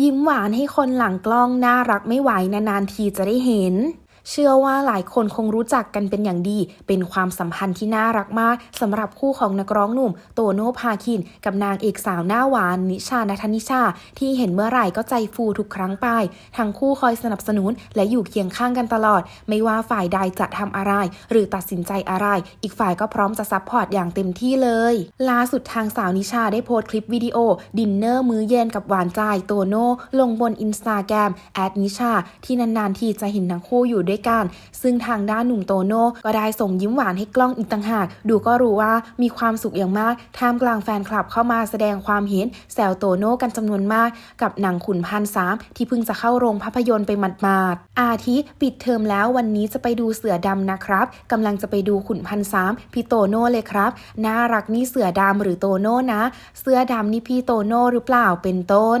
ยิ้มหวานให้คนหลังกล้องน่ารักไม่ไหวนานๆทีจะได้เห็น เชื่อว่าหลายคนคงรู้จักกันเป็นอย่างดี เป็นความสัมพันธ์ที่น่ารักมากสำหรับคู่ของนักร้องหนุ่ม โตโน่พาคิน กับนางเอกสาวหน้าหวาน นิชานัทนิชา ที่เห็นเมื่อไหร่ก็ใจฟูทุกครั้งไป ทั้งคู่คอยสนับสนุน และอยู่เคียงข้างกันตลอด ไม่ว่าฝ่ายใดจะทำอะไร หรือตัดสินใจอะไร อีกฝ่ายก็พร้อมจะซัพพอร์ตอย่างเต็มที่เลยล่าสุดทางสาวนิชาได้โพสต์คลิปวิดีโอ ดินเนอร์มื้อเย็นกับหวานใจโตโน่ลงบนอินสตาแกรมแอดนิชาที่นานๆทีจะเห็นทั้งคู่อยู่ด้วยกัน ซึ่งทางด้านหนุ่มโตโน่ก็ได้ส่งยิ้มหวานให้กล้องอีกต่างหาก ดูก็รู้ว่ามีความสุขอย่างมากท่ามกลางแฟนคลับเข้ามาแสดงความเห็นแซวโตโน่กันจำนวนมาก กับหนังขุนพันสามที่เพิ่งจะเข้าโรงภาพยนตร์ไปหมาดๆอาทิปิดเทอมแล้ววันนี้จะไปดูเสือดำนะครับกำลังจะไปดูขุนพันสามพี่โตโน่เลยครับน่ารักนี่เสือดำหรือโตโน่นะ เสื้อดำนี่พี่โตโน่หรือเปล่าเป็นต้น